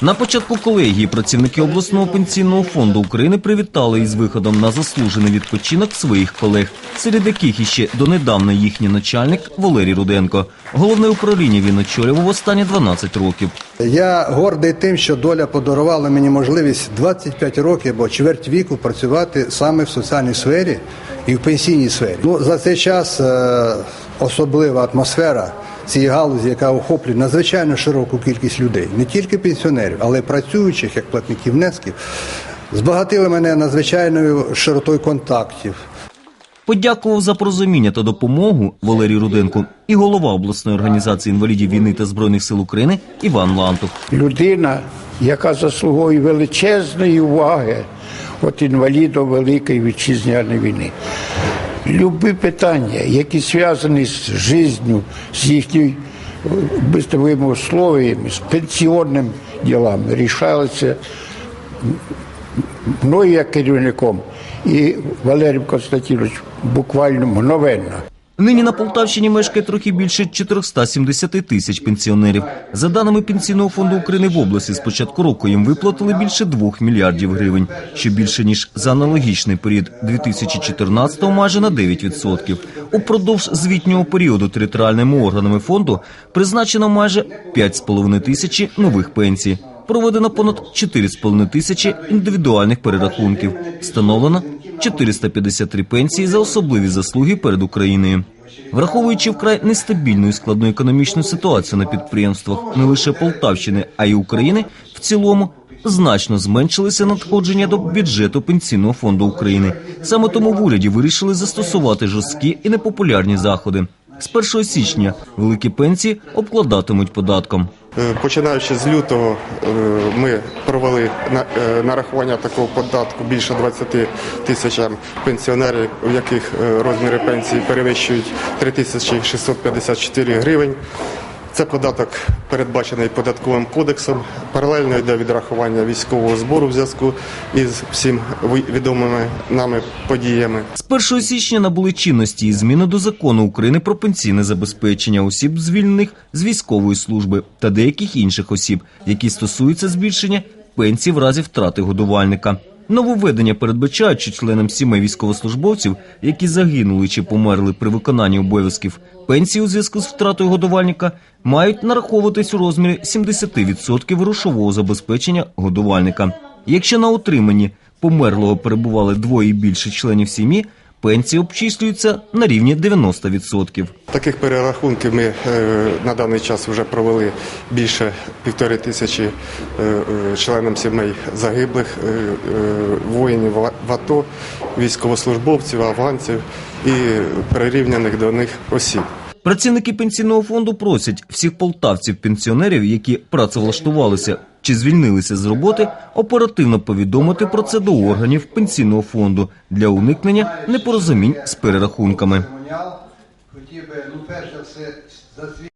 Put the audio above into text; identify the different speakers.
Speaker 1: На початку колегії працівники обласного пенсійного фонду України привітали із виходом на заслужений відпочинок своїх колег, серед яких іще донедавна їхній начальник Валерій Руденко. Головне управління він очолював останні 12 років.
Speaker 2: Я гордий тим, що доля подарувала мені можливість 25 років або чверть віку працювати саме в соціальній сфері і в пенсійній сфері. Ну за цей час е, особлива атмосфера цієї галузі, яка охоплює надзвичайно широку кількість людей, не тільки пенсіонерів, але й працюючих як платників внесків, збагатили мене надзвичайною широтою контактів.
Speaker 1: Подякував за порозуміння та допомогу Валерію Руденку і голова обласної організації інвалідів війни та збройних сил України Іван Лантух.
Speaker 3: людина, яка заслуговує величезної уваги от інвалідів Великої вітчизняної війни. Любі питання, які зв'язані з життю, з їхньою бистовими условиями, з пенсіонним ділами, рішалися мною як керівником і Валерієм Константиновичем буквально мгновенно.
Speaker 1: Нині на Полтавщині мешкає трохи більше 470 тисяч пенсіонерів. За даними Пенсійного фонду України в області, з початку року їм виплатили більше 2 мільярдів гривень, що більше ніж за аналогічний період 2014-го майже на 9%. Упродовж звітнього періоду територіальними органами фонду призначено майже 5,5 тисячі нових пенсій. Проведено понад 4,5 тисячі індивідуальних перерахунків. Встановлено 453 пенсії за особливі заслуги перед Україною. Враховуючи вкрай нестабільну і складну економічну ситуацію на підприємствах не лише Полтавщини, а й України в цілому. Значно зменшилися надходження до бюджету пенсійного фонду України. Саме тому в уряді вирішили застосувати жорсткі і непопулярні заходи. З 1 січня великі пенсії обкладатимуть податком.
Speaker 4: Е, Починаючи з лютого, е, ми провели е, нарахування такого податку більше 20 тисячам пенсіонерів, у яких розміри пенсії перевищують 3654 гривень. Це податок передбачений податковим кодексом. Паралельно йде відрахування військового збору в зв'язку із всім відомими нами подіями.
Speaker 1: З 1 січня набули чинності і зміни до закону України про пенсійне забезпечення осіб, звільнених з військової служби та деяких інших осіб, які стосуються збільшення пенсій в разі втрати годувальника. Нововведення передбачають, що членам сімей військовослужбовців, які загинули чи померли при виконанні обов'язків, пенсії у зв'язку з втратою годувальника мають нараховуватись у розмірі 70% грошового забезпечення годувальника. Якщо на утриманні померлого перебували двоє і більше членів сім'ї, пенсії обчислюються на рівні 90%.
Speaker 4: Таких перерахунків ми е, на даний час вже провели більше півтори тисячі е, е, членам сімей загиблих, воїнів в АТО, військовослужбовців, афганців і прирівняних до них осіб.
Speaker 1: Працівники пенсійного фонду просять всіх полтавців-пенсіонерів, які працевлаштувалися чи звільнилися з роботи, оперативно повідомити про це до органів пенсійного фонду для уникнення непорозумінь з перерахунками.
Speaker 2: Europeia não fecha 17 desafios.